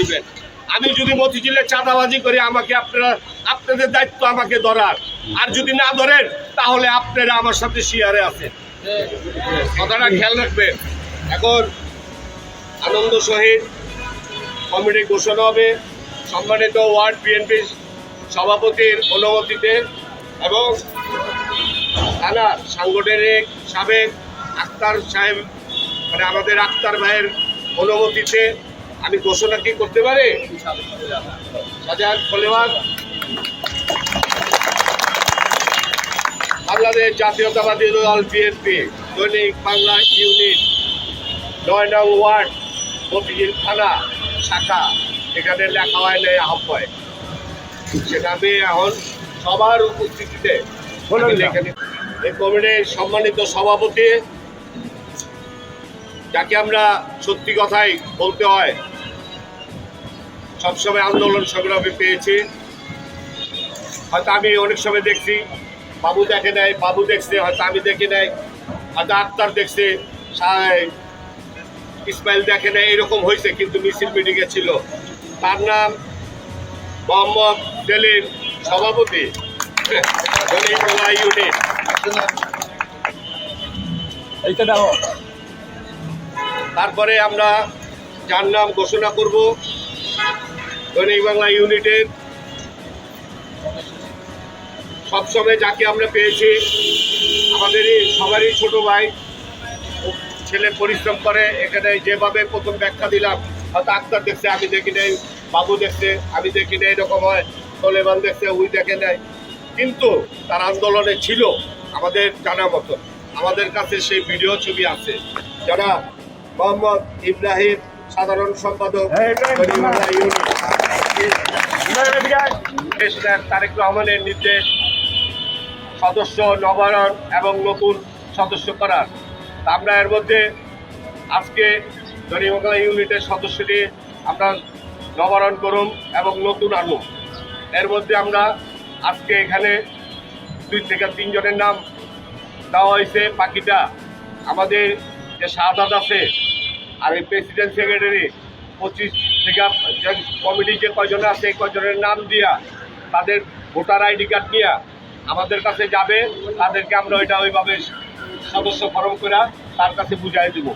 দিবেন। আমি যদি মতিঝিলে চাঁদাবাজি করি, আমাকে আপনারা, আপনাদের দায়িত্ব আমাকে ধরার। আর যদি না ধরেন, তাহলে আপনারা আমার সাথে শিয়ারে আছেন। কথাটা খেয়াল রাখবেন। এখন আনন্দ সহিত কমিটি ঘোষণা হবে। সম্মানিত ওয়ার্ড বিএনপি সভাপতির অনুমতিতে এবং থানার সাংগঠনিক সাবেক আক্তার সাহেব মানে আমাদের আক্তার ভাইয়ের অনুমতিতে আমি ঘোষণা কি করতে পারি? খলিওয়ার বাংলাদেশ জাতীয়তাবাদী দল বিএনপি দৈনিক বাংলা ইউনিট নয় নং ওয়ার্ড মতিঝিল থানা শাখা। এখানে লেখা হয় নাই আহ্বায়। সেটা আমি এখন সবার উপস্থিতিতে। এই কমিটির সম্মানিত সভাপতি যাকে আমরা সত্যি কথাই বলতে হয় সবসময় আন্দোলন সংগ্রামে পেয়েছি। হয়তো আমি অনেক সময় দেখছি বাবু দেখে নেয় বাবু দেখছে হয়তো আমি দেখি নাই হয়তো আক্তার দেখছে ইসমাইল দেখে নেয় এরকম হয়েছে কিন্তু মিছিল মিটিংয়ে ছিল। তার নাম মোহাম্মদ সেলিম সভাপতি। ইউনিট। তারপরে আমরা যার নাম ঘোষণা করব দৈনিক বাংলা ইউনিটের সবসময় যাকে আমরা পেয়েছি, আমাদেরই, সবারই ছোট ভাই ছেলে পরিশ্রম করে, এখানে যেভাবে প্রথম ব্যাখ্যা দিলাম, হয়তো আক্তার দেখছে, আমি দেখি নাই, বাবু দেখছে, আমি দেখি নাই, এরকম হয় তোলেবান দেখছে, উই দেখে নাই। কিন্তু তার আন্দোলনে ছিল আমাদের জানা মতো। আমাদের কাছে সেই ভিডিও ছবি আছে। যারা মোহাম্মদ ইব্রাহিম সাধারণ সম্পাদক তারেক রহমানের নির্দেশ সদস্য নবায়ন এবং নতুন সদস্য করার। আমরা এর মধ্যে আজকে দৈনিকবাংলা ইউনিটের সদস্যটি আমরা নবায়ন করুন এবং নতুন আনুন। এর মধ্যে আমরা আজকে এখানে দুই থেকে তিনজনের নাম দেওয়া হয়েছে। বাকিটা আমাদের যে শাহাদ আছে আর এই প্রেসিডেন্ট সেক্রেটারি পঁচিশ থেকে কমিটি যে কয়জন আছে, এই কজনের নাম দিয়া তাদের ভোটার আইডি কার্ড নিয়ে আমাদের কাছে যাবে, তাদেরকে আমরা ওইটা ওইভাবে সদস্য ফরম করে তার কাছে বুঝাই দেবো।